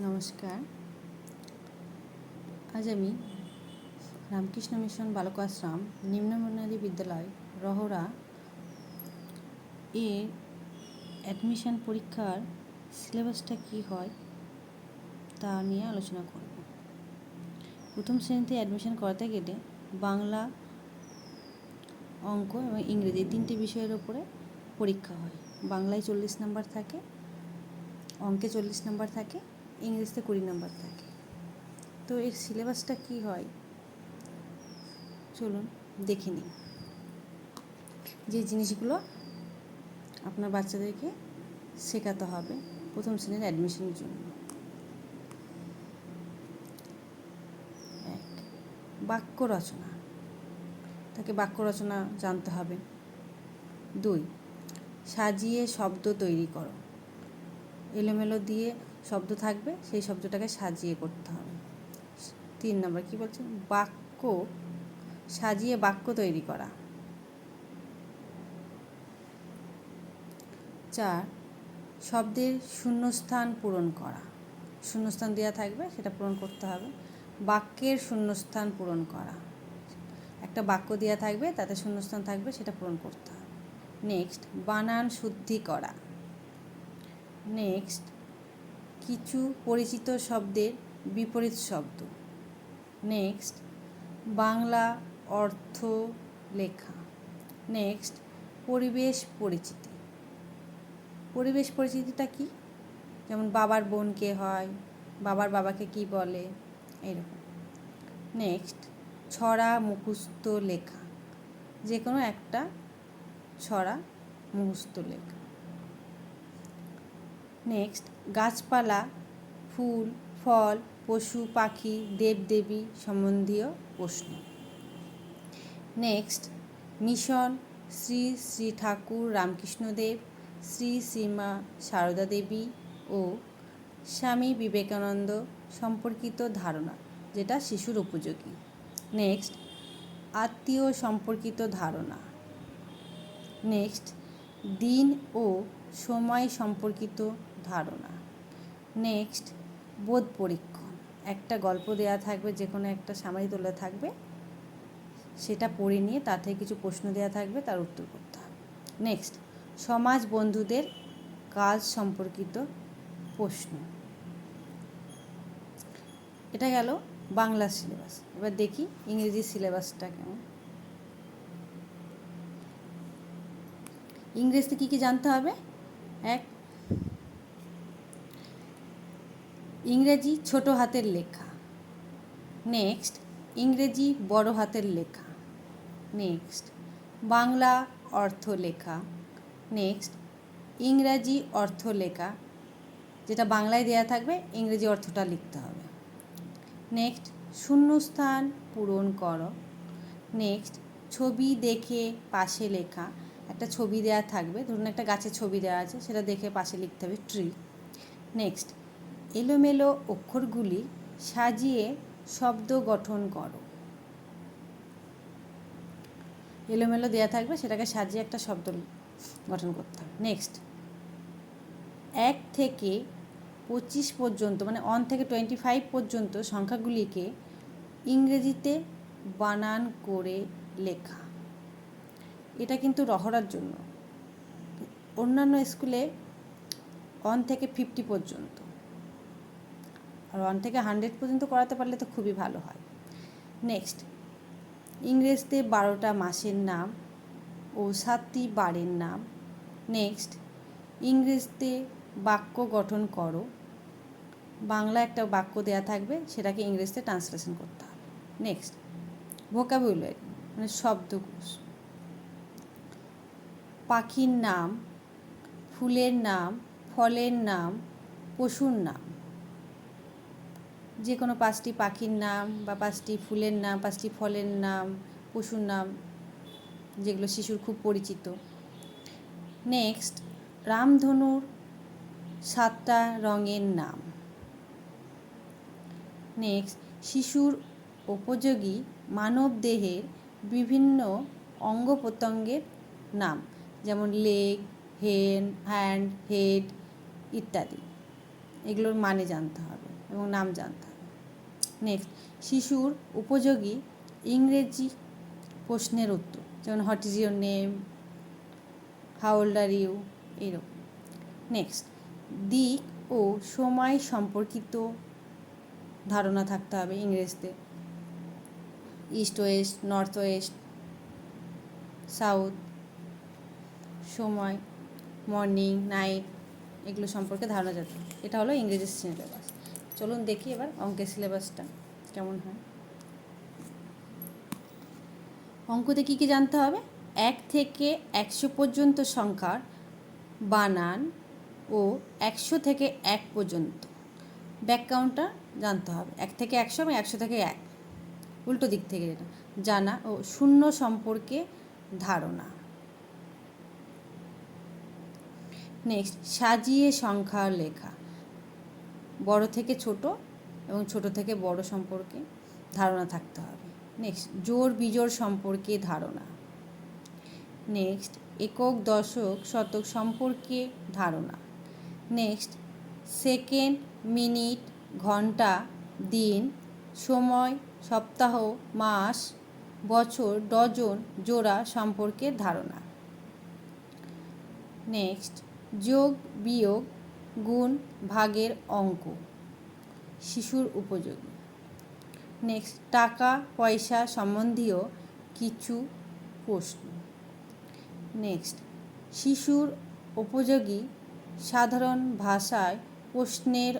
নমস্কার। আজ আমি রামকৃষ্ণ মিশন বালক আশ্রম নিম্নমন্যাদী বিদ্যালয়, রহরা এর অ্যাডমিশন পরীক্ষার সিলেবাসটা কী হয় তা নিয়ে আলোচনা করব। প্রথম শ্রেণীতে অ্যাডমিশন করাতে গেলে বাংলা অঙ্ক এবং ইংরেজি তিনটি বিষয়ের ওপরে পরীক্ষা হয়। বাংলায় চল্লিশ নাম্বার থাকে, অঙ্কে চল্লিশ নাম্বার থাকে ইংরেজিতে কুড়ি নাম্বার থাকে। তো এর সিলেবাসটা কী হয়? চলুন দেখে নিই। যে জিনিসগুলো আপনার বাচ্চাদেরকে শেখাতে হবে প্রথম শ্রেণির অ্যাডমিশনের জন্য। এক, বাক্য রচনা। তাকে বাক্য রচনা জানতে হবে। দুই, সাজিয়ে শব্দ তৈরি করো। এলোমেলো দিয়ে শব্দ থাকবে, সেই শব্দটাকে সাজিয়ে করতে হবে। তিন নম্বর কী বলছে? বাক্য, সাজিয়ে বাক্য তৈরি করা। চার, শব্দের শূন্যস্থান পূরণ করা। শূন্যস্থান দেওয়া থাকবে, সেটা পূরণ করতে হবে। বাক্যের শূন্যস্থান পূরণ করা। একটা বাক্য দেওয়া থাকবে, তাতে শূন্যস্থান থাকবে, সেটা পূরণ করতে হবে। নেক্সট, বানান শুদ্ধি করা। নেক্সট কিছু পরিচিত শব্দের বিপরীত শব্দ। নেক্সট বাংলা অর্থ লেখা। নেক্সট পরিবেশ পরিচিতি। পরিবেশ পরিচিতিটা কি? যেমন বাবার বোন কে হয়, বাবার বাবাকে কি বলে, এরকম। নেক্সট ছড়া মুখস্থ লেখা। যে কোনো একটা ছড়া মুখস্থ লেখা। নেক্সট গাছপালা, ফুল, ফল, পশু, পাখি, দেবদেবী সম্বন্ধীয় প্রশ্ন। নেক্সট মিশন, শ্রী শ্রী ঠাকুর রামকৃষ্ণদেব, শ্রী শ্রীমা সারদা দেবী ও স্বামী বিবেকানন্দ সম্পর্কিত ধারণা, যেটা শিশুর উপযোগী। নেক্সট আত্মীয় সম্পর্কিত ধারণা। নেক্সট দিন ও সময় সম্পর্কিত ধারণা। নেক্সট, বোধ পরীক্ষণ। একটা গল্প দেওয়া থাকবে, যে কোনো একটা সামারি তোলা থাকবে। সেটা পড়ে নিয়ে তার থেকে কিছু প্রশ্ন দেওয়া থাকবে, তার উত্তর করতে হবে। নেক্সট, সমাজ বন্ধুদের কাজ সম্পর্কিত প্রশ্ন। এটা গেল বাংলা সিলেবাস। এবার দেখি ইংরেজি সিলেবাসটা কেমন। ইংরেজিতে কী কী জানতে হবে? এক ইংরেজি ছোট হাতের লেখা। নেক্সট ইংরেজি বড় হাতের লেখা। নেক্সট বাংলা অর্থ লেখা। নেক্সট ইংরাজি অর্থ লেখা। যেটা বাংলায় দেওয়া থাকবে, ইংরেজি অর্থটা লিখতে হবে। নেক্সট শূন্যস্থান পূরণ করো। নেক্সট ছবি দেখে পাশে লেখা। একটা ছবি দেওয়া থাকবে, ধরুন একটা গাছের ছবি দেওয়া আছে, সেটা দেখে পাশে লিখতে হবে ট্রি নেক্সট এলোমেলো অক্ষরগুলি সাজিয়ে শব্দ গঠন করো। এলোমেলো দেওয়া থাকবে, সেটাকে সাজিয়ে একটা শব্দ গঠন করতে হবে। নেক্সট এক থেকে পঁচিশ পর্যন্ত মানে অন থেকে টোয়েন্টি ফাইভ পর্যন্ত সংখ্যাগুলিকে ইংরেজিতে বানান করে লেখা। এটা কিন্তু রহড়ার জন্য। অন্যান্য স্কুলে ওয়ান থেকে ফিফটি পর্যন্ত। আর ওয়ান থেকে হান্ড্রেড পর্যন্ত করাতে পারলে তো খুবই ভালো হয়। নেক্সট ইংরেজিতে বারোটা মাসের নাম ও সাতটি বারের নাম। নেক্সট ইংরেজিতে বাক্য গঠন করো। বাংলা একটা বাক্য দেয়া থাকবে, সেটাকে ইংরেজিতে ট্রান্সলেশন করতে হবে। নেক্সট ভোকাবুলারি মানে শব্দকোষ। পাখির নাম, ফুলের নাম, ফলের নাম, পশুর নাম। যে কোনো পাঁচটি পাখির নাম বা পাঁচটি ফুলের নাম, পাঁচটি ফলের নাম, পশুর নাম, যেগুলো শিশুর খুব পরিচিত। নেক্সট রামধনুর সাতটা রঙের নাম। নেক্সট শিশুর উপযোগী মানব দেহের বিভিন্ন অঙ্গ প্রত্যঙ্গের নাম, যেমন লেগ, হেন, হ্যান্ড, হেড ইত্যাদি। এগুলোর মানে জানতে হবে এবং নাম জানতে হবে। নেক্সট শিশুর উপযোগী ইংরেজি প্রশ্নের উত্তর। যেমন what is your name how old are you এরকম। নেক্সট দিক ও সময় সম্পর্কিত ধারণা থাকতে হবে ইংরেজতে। East west north west south সময় মর্নিং নাইট এগুলো সম্পর্কে ধারণা যাতে এটা হলো ইংরেজি সিলেবাস চলুন দেখি এবার অঙ্কের সিলেবাসটা কেমন হয়। অঙ্কতে কী কী জানতে হবে? এক থেকে একশো পর্যন্ত সংখ্যার বানান ও একশো থেকে এক পর্যন্ত। ব্যাক কাউন্টটা জানতে হবে। এক থেকে একশো এবং একশো থেকে এক। উল্টো দিক থেকে যেটা। জানা ও শূন্য সম্পর্কে ধারণা। নেক্সট, সাজিয়ে সংখ্যা লেখা। বড় থেকে ছোট এবং ছোট থেকে বড় সম্পর্কে ধারণা থাকতে হবে। নেক্সট জোর বিজোড় সম্পর্কে ধারণা। নেক্সট একক, দশক, শতক সম্পর্কে ধারণা। নেক্সট সেকেন্ড মিনিট ঘণ্টা, দিন, সময়, সপ্তাহ, মাস, বছর, ডজন, জোড়া সম্পর্কে ধারণা। নেক্সট যোগ, বিয়োগ গুণ ভাগের অঙ্ক। শিশুর উপযোগী। নেক্সট টাকা, পয়সা সম্বন্ধীয় কিছু প্রশ্ন। নেক্সট শিশুর উপযোগী সাধারণ ভাষায় প্রশ্নের